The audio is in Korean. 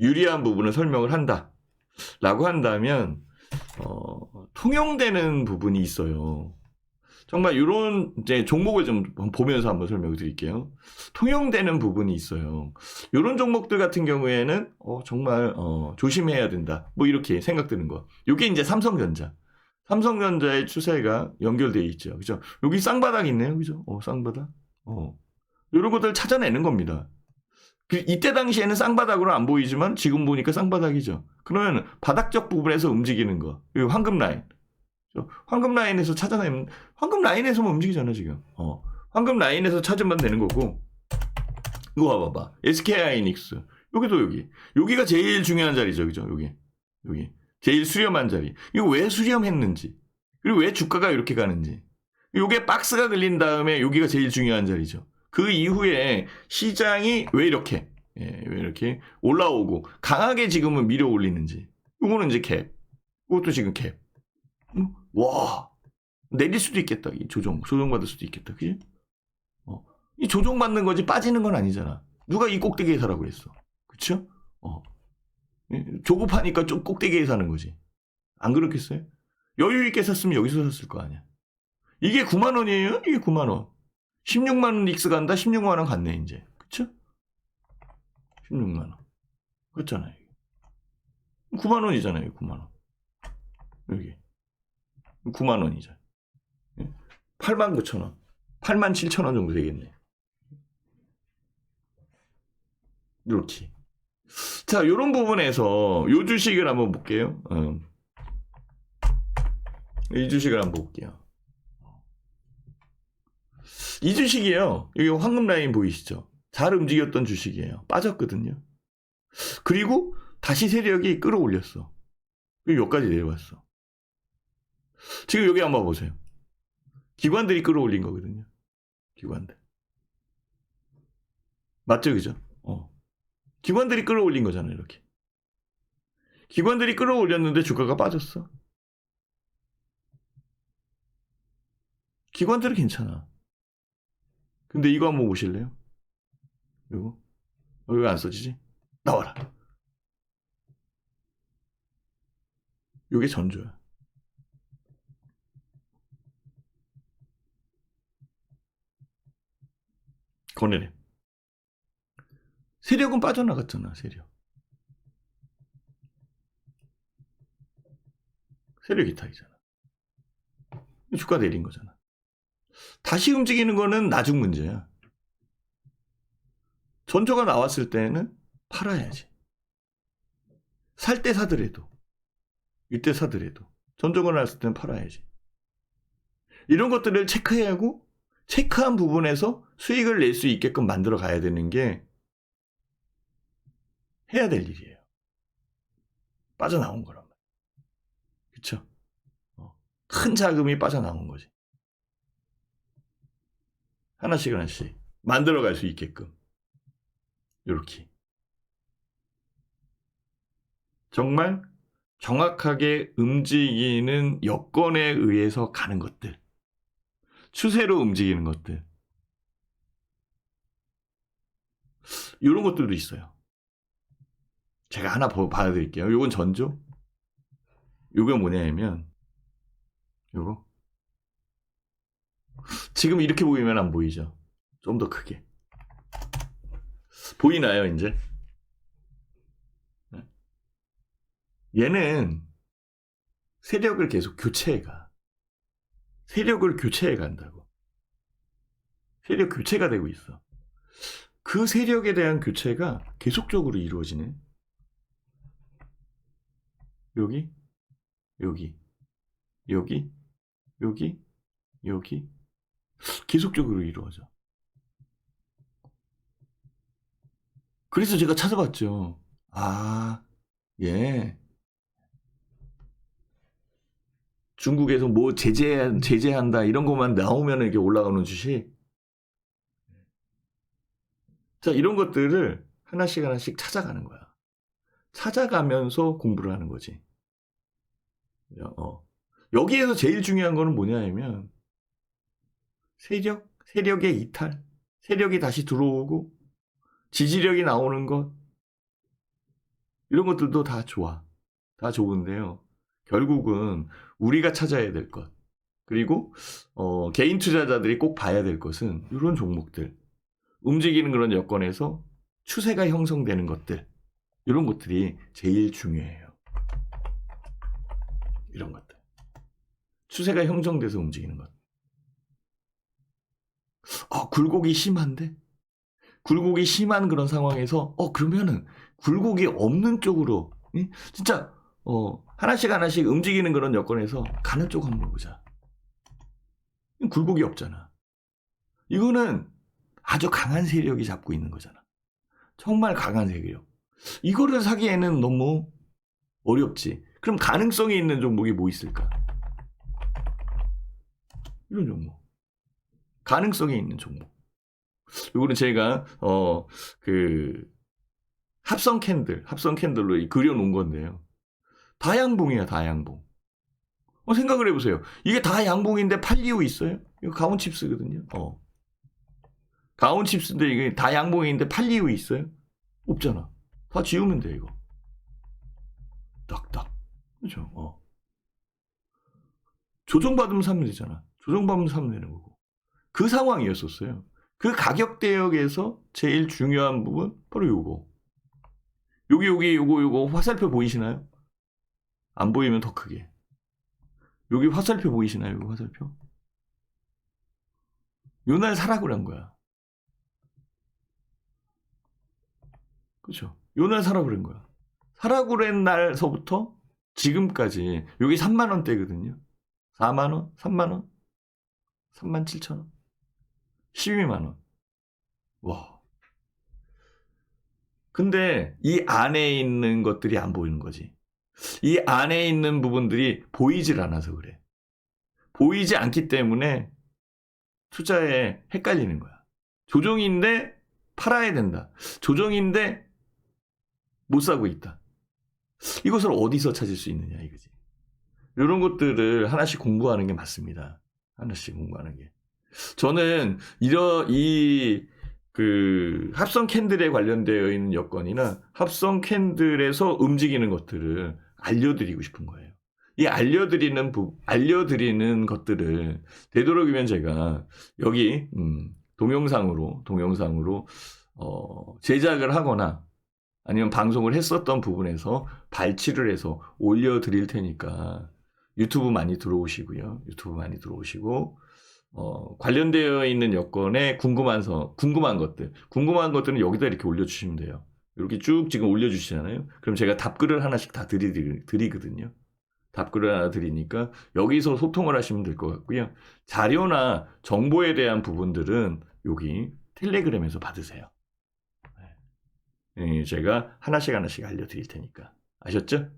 유리한 부분을 설명을 한다. 라고 한다면, 어, 통용되는 부분이 있어요. 정말 이런 이제 종목을 좀 보면서 한번 설명을 드릴게요. 통용되는 부분이 있어요. 이런 종목들 같은 경우에는 어, 정말 어, 조심해야 된다. 뭐 이렇게 생각드는 거. 이게 이제 삼성전자. 삼성전자의 추세가 연결되어 있죠. 그죠? 여기 쌍바닥 있네요. 그죠? 어, 쌍바닥. 어. 이런 것들 찾아내는 겁니다. 그 이때 당시에는 쌍바닥으로 안 보이지만 지금 보니까 쌍바닥이죠. 그러면 바닥적 부분에서 움직이는 거. 이 황금 라인. 저 황금 라인에서 찾아내면 황금 라인에서만 움직이잖아 지금. 어. 황금 라인에서 찾으면 되는 거고. 이거 봐봐봐. SK하이닉스. 여기도 여기. 여기가 제일 중요한 자리죠. 그죠? 여기. 여기. 제일 수렴한 자리. 이거 왜 수렴했는지. 그리고 왜 주가가 이렇게 가는지. 요게 박스가 걸린 다음에 여기가 제일 중요한 자리죠. 그 이후에 시장이 왜 이렇게 예, 왜 이렇게 올라오고 강하게 지금은 밀어 올리는지. 요거는 이제 캡. 이것도 지금 캡. 음, 와 내릴 수도 있겠다. 이 조정 조정 받을 수도 있겠다. 그지? 어. 이 조정 받는 거지 빠지는 건 아니잖아. 누가 이 꼭대기에 사라고 그랬어? 그쵸? 어. 예, 조급하니까 좀 꼭대기에 사는 거지. 안 그렇겠어요? 여유 있게 샀으면 여기서 샀을 거 아니야. 이게 9만 원이에요? 이게 9만 원. 16만 원 릭스 간다. 16만 원 갔네 이제. 그쵸? 16만 원. 그렇잖아요. 9만 원이잖아요. 9만 원. 여기. 9만 원이죠. 8만 9천 원. 8만 7천 원 정도 되겠네. 이렇게. 자, 요런 부분에서 요 주식을 한번 볼게요. 음. 이 주식을 한번 볼게요. 이 주식이에요. 여기 황금 라인 보이시죠? 잘 움직였던 주식이에요. 빠졌거든요. 그리고 다시 세력이 끌어올렸어. 그리고 여기까지 내려왔어. 지금 여기 한번 보세요. 기관들이 끌어올린 거거든요. 기관들. 맞죠, 그죠? 어. 기관들이 끌어올린 거잖아요, 이렇게. 기관들이 끌어올렸는데 주가가 빠졌어. 기관들은 괜찮아. 근데 이거 한번 보실래요? 이거? 어, 왜안 써지지? 나와라. 요게 전조야. 권해래. 세력은 빠져나갔잖아, 세력. 세력 이탈이잖아. 주가 내린 거잖아. 다시 움직이는 거는 나중 문제야. 전조가 나왔을 때는 팔아야지. 살 때 사더라도. 이때 사더라도. 전조가 나왔을 때는 팔아야지. 이런 것들을 체크해야 하고, 체크한 부분에서 수익을 낼 수 있게끔 만들어 가야 되는 게 해야 될 일이에요. 빠져나온 거란 말이야. 그쵸? 어, 큰 자금이 빠져나온 거지. 하나씩 하나씩 만들어 갈 수 있게끔. 이렇게. 정말 정확하게 움직이는 여건에 의해서 가는 것들. 추세로 움직이는 것들. 이런 것들도 있어요. 제가 하나 보- 봐드릴게요. 요건 전조. 요게 뭐냐면, 요거. 지금 이렇게 보이면 안 보이죠? 좀 더 크게. 보이나요, 이제? 네. 얘는 세력을 계속 교체해 가. 세력을 교체해 간다고. 세력 교체가 되고 있어. 그 세력에 대한 교체가 계속적으로 이루어지네. 여기, 여기, 여기, 여기, 여기. 계속적으로 이루어져. 그래서 제가 찾아봤죠. 아, 예. 중국에서 뭐 제재, 제재한다 이런 것만 나오면 이렇게 올라가는 주식. 자, 이런 것들을 하나씩 하나씩 찾아가는 거야. 찾아가면서 공부를 하는 거지. 어. 여기에서 제일 중요한 거는 뭐냐면, 세력, 세력의 이탈, 세력이 다시 들어오고, 지지력이 나오는 것, 이런 것들도 다 좋아. 다 좋은데요. 결국은 우리가 찾아야 될 것. 그리고 어, 개인 투자자들이 꼭 봐야 될 것은 이런 종목들. 움직이는 그런 여건에서 추세가 형성되는 것들. 이런 것들이 제일 중요해요. 이런 것들. 추세가 형성돼서 움직이는 것. 아, 굴곡이 심한데? 굴곡이 심한 그런 상황에서, 어, 그러면은, 굴곡이 없는 쪽으로, 응? 진짜, 어, 하나씩 하나씩 움직이는 그런 여건에서 가는 쪽 한번 보자. 굴곡이 없잖아. 이거는 아주 강한 세력이 잡고 있는 거잖아. 정말 강한 세력. 이거를 사기에는 너무 어렵지. 그럼 가능성이 있는 종목이 뭐 있을까? 이런 종목. 가능성이 있는 종목. 요거는 제가 어 그 합성 캔들, 합성 캔들로 이 그려 놓은 건데요. 다양봉이야, 다양봉. 어, 생각을 해보세요. 이게 다 양봉인데 팔리오 있어요? 이거 가온 칩스거든요. 어. 가온 칩스인데 이게 다 양봉인데 팔리오 있어요? 없잖아. 다 지우면 돼, 이거. 딱딱. 그죠? 어. 조정받으면 사면 되잖아. 조정받으면 사면 되는 거고. 그 상황이었었어요. 그 가격 대역에서 제일 중요한 부분, 바로 요거. 여기, 여기, 요거, 요거 화살표 보이시나요? 안 보이면 더 크게. 여기 화살표 보이시나요? 여기 화살표? 요 날 사라고 한 거야. 그죠? 요 날 사라고 그런 거야. 사라고 그런 날서부터 지금까지 여기 3만 원대거든요. 4만 원, 3만 원, 3만 7천 원, 12만 원. 와. 근데 이 안에 있는 것들이 안 보이는 거지. 이 안에 있는 부분들이 보이질 않아서 그래. 보이지 않기 때문에 투자에 헷갈리는 거야. 조정인데 팔아야 된다. 조정인데 못 사고 있다. 이것을 어디서 찾을 수 있느냐 이거지. 이런 것들을 하나씩 공부하는 게 맞습니다. 하나씩 공부하는 게. 저는 이런 이그 합성 캔들에 관련되어 있는 여건이나 합성 캔들에서 움직이는 것들을 알려드리고 싶은 거예요. 이 알려드리는 부, 알려드리는 것들을 되도록이면 제가 여기 음, 동영상으로 동영상으로 어, 제작을 하거나 아니면 방송을 했었던 부분에서 발치를 해서 올려드릴 테니까 유튜브 많이 들어오시고요. 유튜브 많이 들어오시고 어, 관련되어 있는 여건에 궁금한 서, 궁금한 것들, 궁금한 것들은 여기다 이렇게 올려주시면 돼요. 이렇게 쭉 지금 올려주시잖아요. 그럼 제가 답글을 하나씩 다 드리, 드리거든요. 답글을 하나 드리니까 여기서 소통을 하시면 될 것 같고요. 자료나 정보에 대한 부분들은 여기 텔레그램에서 받으세요. 네. 예, 제가 하나씩 하나씩 알려드릴 테니까. 아셨죠?